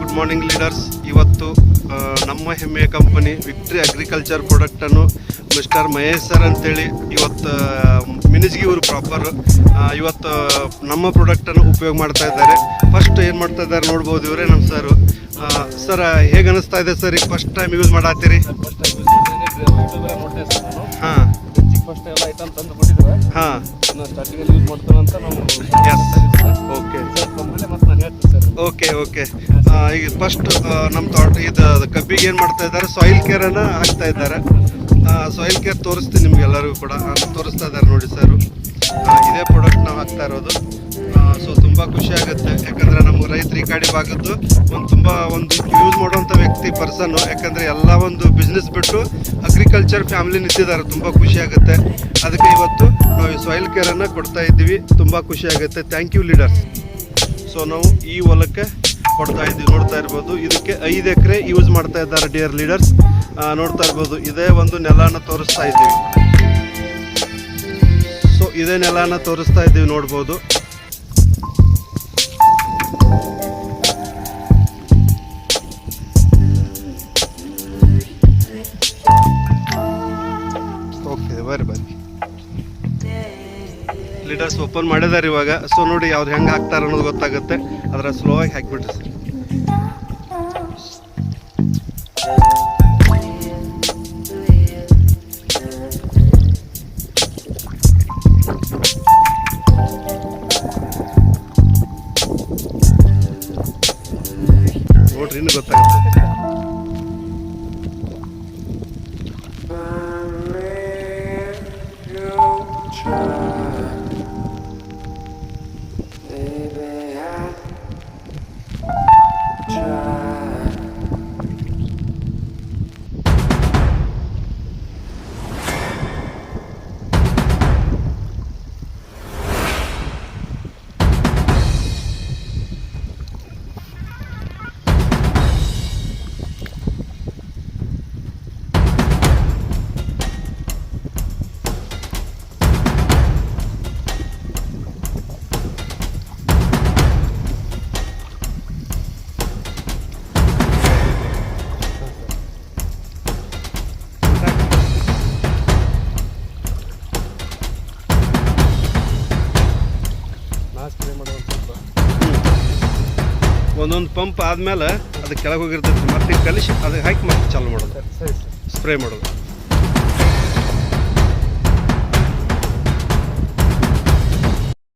Good morning leaders ಇವತ್ತು ನಮ್ಮ ಹೆಮ್ಮೆಯ ಕಂಪನಿ ವಿಕ್ಟ್ರಿ ಅಗ್ರಿಕಲ್ಚರ್ ಪ್ರಾಡಕ್ಟನ್ನು ಮಿಸ್ಟರ್ ಮಹೇಶ್ ಸರ್ ಅಂತೇಳಿ ಇವತ್ತು ಮಿನಿಜ್ಗಿ ಇವರು ಪ್ರಾಪರ್ ಇವತ್ತು ನಮ್ಮ ಪ್ರಾಡಕ್ಟನ್ನು ಉಪಯೋಗ ಮಾಡ್ತಾ ಇದ್ದಾರೆ. ಫಸ್ಟ್ ಏನು ಮಾಡ್ತಾ ಇದ್ದಾರೆ ನೋಡ್ಬೋದು ಇವರೇ ನಮ್ಮ ಸರ್ ಸರ್ ಹೇಗೆ ಅನಿಸ್ತಾ ಇದೆ ಸರ್ ಈಗ ಫಸ್ಟ್ ಟೈಮ್ ಯೂಸ್ ಮಾಡತ್ತೀರಿ ಹಾಂ. ಹಾಂ. ಓಕೆ ಸರ್ ಬಂದ್ಮೇಲೆ ಮತ್ತೆ ನಾನು ಹೇಳ್ತೀನಿ ಸರ್ ಓಕೆ ಓಕೆ ಈಗ ಫಸ್ಟ್ ನಮ್ಮ ತೋಟ ಇದು ಕಬ್ಬಿಗೆ ಏನು ಮಾಡ್ತಾ ಇದ್ದಾರೆ ಸಾಯಿಲ್ ಕೇರನ್ನು ಹಾಕ್ತಾ ಇದ್ದಾರೆ. ಸಾಯಿಲ್ ಕೇರ್ ತೋರಿಸ್ತೀನಿ ನಿಮ್ಗೆ ಎಲ್ಲರಿಗೂ ಕೂಡ. ತೋರಿಸ್ತಾ ಇದ್ದಾರೆ ನೋಡಿ ಸರ್ ಇದೇ ಪ್ರಾಡಕ್ಟ್ ನಾವು ಹಾಕ್ತಾ ಇರೋದು. ಸೊ ತುಂಬ ಖುಷಿ ಆಗುತ್ತೆ. ಯಾಕಂದರೆ ನಮ್ಮ ರೈತರು ಈ ಕಡೆ ಭಾಗದ್ದು ಒಂದು ತುಂಬ ಒಂದು ಯೂಸ್ ಮಾಡುವಂಥ ವ್ಯಕ್ತಿ ಪರ್ಸನ್ನು ಯಾಕಂದರೆ ಎಲ್ಲ ಒಂದು ಬಿಸ್ನೆಸ್ ಬಿಟ್ಟು ಅಗ್ರಿಕಲ್ಚರ್ ಫ್ಯಾಮಿಲಿ ನಿಂತಿದ್ದಾರೆ. ತುಂಬ ಖುಷಿ ಆಗುತ್ತೆ. ಅದಕ್ಕೆ ಇವತ್ತು ನಾವು ಸಾಯಿಲ್ ಕೇರನ್ನು ಕೊಡ್ತಾ ಇದ್ದೀವಿ. ತುಂಬ ಖುಷಿ ಆಗುತ್ತೆ. ಥ್ಯಾಂಕ್ ಯು ಲೀಡರ್ಸ್ ಸೊ ನಾವು ಈ ಹೊಲಕ್ಕೆ ಕೊಡ್ತಾ ಇದ್ದೀವಿ, ನೋಡ್ತಾ ಇರ್ಬೋದು. ಇದಕ್ಕೆ ಐದು ಎಕರೆ ಯೂಸ್ ಮಾಡ್ತಾ ಇದ್ದಾರೆ ಡಿಯರ್ ಲೀಡರ್ಸ್ ನೋಡ್ತಾ ಇರ್ಬೋದು. ಇದೇ ಒಂದು ನೆಲನ ತೋರಿಸ್ತಾ ಇದ್ದೀವಿ. ಸೊ ಇದೇ ನೆಲನ ತೋರಿಸ್ತಾ ಇದ್ದೀವಿ, ನೋಡ್ಬೋದು. ಓಕೆ ಬರ್ರಿ ಲೀಡರ್ಸ್ ಓಪನ್ ಮಾಡಿದಾರೆ ಇವಾಗ. ಸೊ ನೋಡಿ ಅವ್ರು ಹೆಂಗೆ ಹಾಕ್ತಾರೆ ಅನ್ನೋದು ಗೊತ್ತಾಗುತ್ತೆ. ಅದರ ಸ್ಲೋ ಆಗಿ ಹಾಕ್ಬಿಟ್ರಿ ಸರ್. ನೋಡ್ರಿ, ಇನ್ನು ಗೊತ್ತಾಗುತ್ತೆ. ಒಂದೊಂದು ಪಂಪ್ ಆದಮೇಲೆ ಅದು ಕೆಳಗೆ ಹೋಗಿರ್ತೈತಿ. ಮತ್ತೆ ಕಲಿಸಿ ಅದಕ್ಕೆ ಹಾಕಿ ಮತ್ತೆ ಚಾಲು ಮಾಡೋದು. ಸ್ಪ್ರೇ ಮಾಡೋದು.